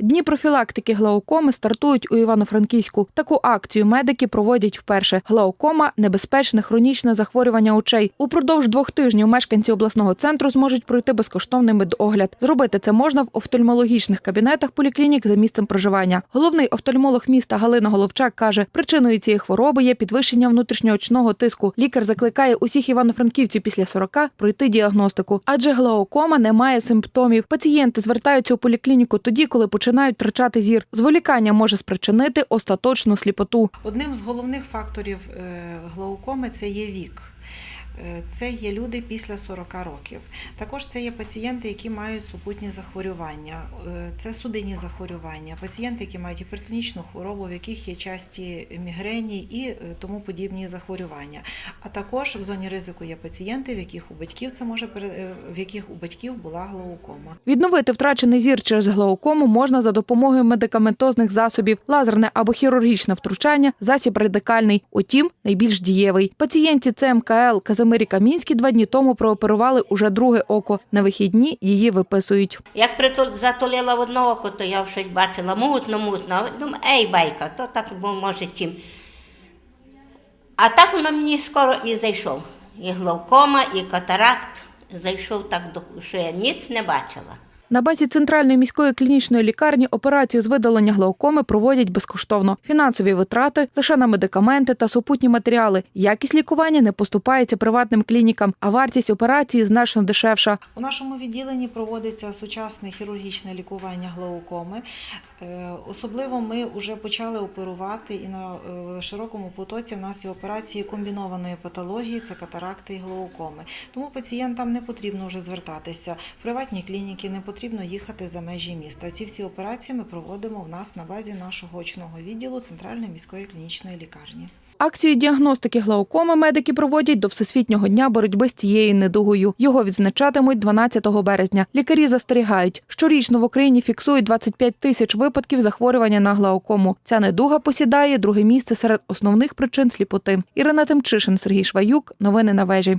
Дні профілактики глаукоми стартують у Івано-Франківську. Таку акцію медики проводять вперше. Глаукома небезпечне хронічне захворювання очей. Упродовж двох тижнів мешканці обласного центру зможуть пройти безкоштовний медогляд. Зробити це можна в офтальмологічних кабінетах поліклінік за місцем проживання. Головний офтальмолог міста Галина Головчак каже, причиною цієї хвороби є підвищення внутрішньоочного тиску. Лікар закликає усіх івано-франківців після 40 пройти діагностику, адже глаукома не має симптомів. Пацієнти звертаються у поліклініку тоді, коли починають втрачати зір. Зволікання може спричинити остаточну сліпоту. Одним з головних факторів е, глаукоми це є вік. Е, Це є люди після 40 років. Також це є пацієнти, які мають супутні захворювання, Е, це судинні захворювання, пацієнти, які мають гіпертонічну хворобу, в яких є часті мігрені і е, тому подібні захворювання. А також в зоні ризику є пацієнти, в яких у батьків це може в яких у батьків була глаукома. Відновити втрачений зір через глаукому можна за допомогою медикаментозних засобів, лазерне або хірургічне втручання, засіб радикальний, утім найбільш дієвий. Пацієнтці ЦМКЛ Казимирі Камінській два дні тому прооперували уже друге око. На вихідні її виписують. Як затолила в одне око, то я щось бачила мутно, мутно. Думаю, ей, байка, то так може тім. А так воно мені скоро і зайшов. І глаукома, і катаракт. Зайшов так, що я ніц не бачила. На базі центральної міської клінічної лікарні операцію з видалення глаукоми проводять безкоштовно. Фінансові витрати лише на медикаменти та супутні матеріали. Якість лікування не поступається приватним клінікам, а вартість операції значно дешевша. У нашому відділенні проводиться сучасне хірургічне лікування глаукоми. Е, Особливо ми вже почали оперувати і на е, широкому потоці в нас є операції комбінованої патології, це катаракти і глаукоми. Тому пацієнтам не потрібно вже звертатися в приватні клініки, не потрібно їхати за межі міста. Ці всі операції ми проводимо у нас на базі нашого очного відділу Центральної міської клінічної лікарні. Акцію діагностики глаукоми медики проводять до Всесвітнього дня боротьби з цією недугою. Його відзначатимуть 12 березня. Лікарі застерігають, щорічно в Україні фіксують 25 тисяч випадків захворювання на глаукому. Ця недуга посідає друге місце серед основних причин сліпоти. Ірина Тимчишин, Сергій Шваюк. Новини на вежі.